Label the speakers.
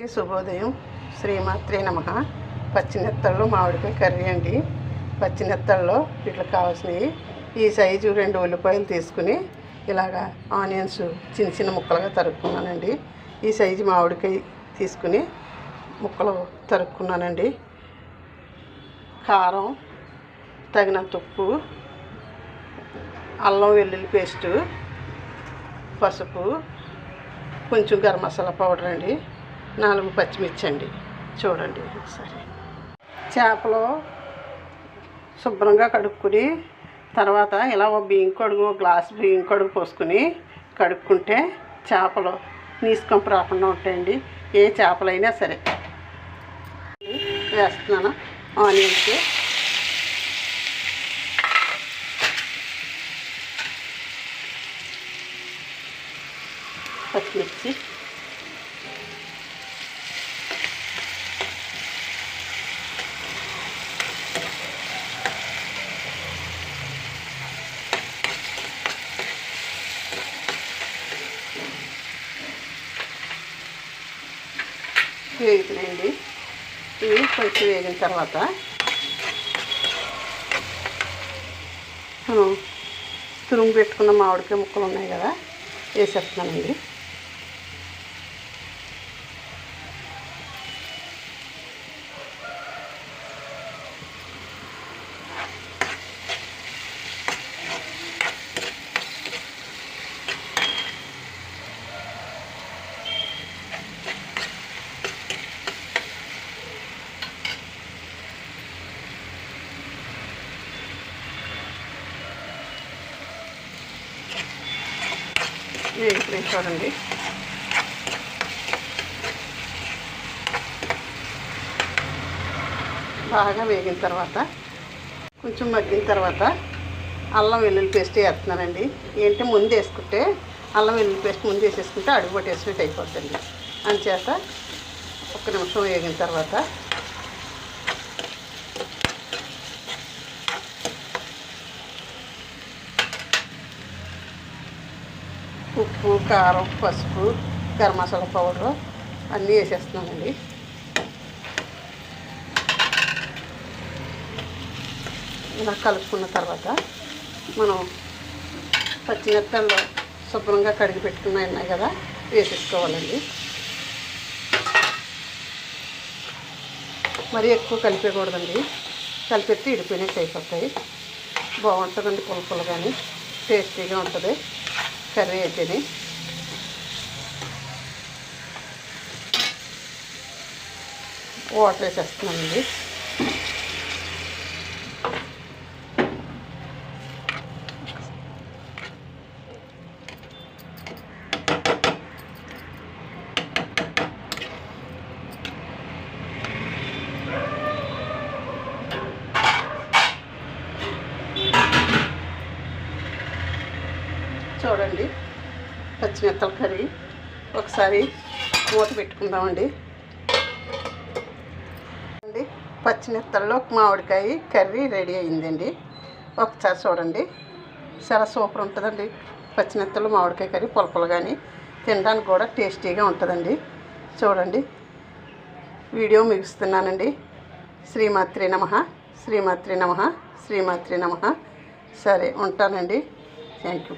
Speaker 1: ఈ శుభోదయం. శ్రీమాత్రే నమ. పచ్చినెత్తళ్ళు మామిడికాయ కర్రీ అండి. పచ్చినెత్తళ్ళలో ఇట్లా కావాల్సినవి. ఈ సైజు రెండు ఉల్లిపాయలు తీసుకుని ఇలాగా ఆనియన్స్ చిన్న చిన్న ముక్కలుగా తరుక్కున్నానండి. ఈ సైజు మామిడికాయ తీసుకుని ముక్కలు తరుక్కున్నానండి. కారం తగినంత ఉప్పు అల్లం వెల్లుల్లి పేస్టు పసుపు కొంచెం గరం మసాలా పౌడర్ అండి. నాలుగు పచ్చిమిర్చి అండి చూడండి ఒకసారి. చేపలు శుభ్రంగా కడుక్కుని తర్వాత ఇలా ఒక బియ్యం కడుగు ఒక గ్లాస్ బియ్యం కడుగు పోసుకుని కడుక్కుంటే చేపలు నీసుకొని రాకుండా ఉంటాయండి. ఏ చేపలైనా సరే. వేస్తున్నాను. ఆనియన్స్ పచ్చిమిర్చి. వేగుతున్నాయండి ఇవి కొంచెం వేగిన తర్వాత మనం తురుము పెట్టుకున్న మామిడికాయ ముక్కలు ఉన్నాయి కదా వేసేస్తున్నానండి. వేగిపోయి చూడండి. బాగా వేగిన తర్వాత కొంచెం మగ్గిన తర్వాత అల్లం వెల్లుల్లి పేస్ట్ వేస్తున్నానండి. ఏంటి ముందు వేసుకుంటే అల్లం వెల్లుల్లి పేస్ట్ ముందు వేసేసుకుంటే అడుగు పట్టేసినట్టు అయిపోద్దండి. అంచేత ఒక నిమిషం వేగిన తర్వాత ఉప్పు కారం పసుపు గరం మసాలా పౌడరు అన్నీ వేసేస్తున్నామండి. ఇలా కలుపుకున్న తర్వాత మనం పచ్చిమిరపకాయలు శుభ్రంగా కడిగి పెట్టుకున్న ఉన్నాయి కదా వేసేసుకోవాలండి. మరీ ఎక్కువ కలిపేయకూడదండి. కలిపెట్టి ఇడిపోయినట్టు అయిపోతాయి. బాగుంటుందండి పులుపులు కానీ టేస్టీగా ఉంటుంది. కర్రీ అయితేనే వాటర్ వేసేస్తున్నానండి. చూడండి పచ్చిమెత్తల కర్రీ. ఒకసారి మూత పెట్టుకుందామండి. అండి పచ్చిమెత్తల్లో మామిడికాయ కర్రీ రెడీ అయిందండి. ఒకసారి చూడండి. చాలా సూపర్ ఉంటుందండి. పచ్చిమెత్తలు మామిడికాయ కర్రీ పొలపలు కానీ తినడానికి కూడా టేస్టీగా ఉంటుందండి. చూడండి. వీడియో ముగిస్తున్నానండి. శ్రీమాత్రి నమ శ్రీమాత్రి నమ శ్రీమాత్రి నమ. సరే ఉంటానండి. Thank you.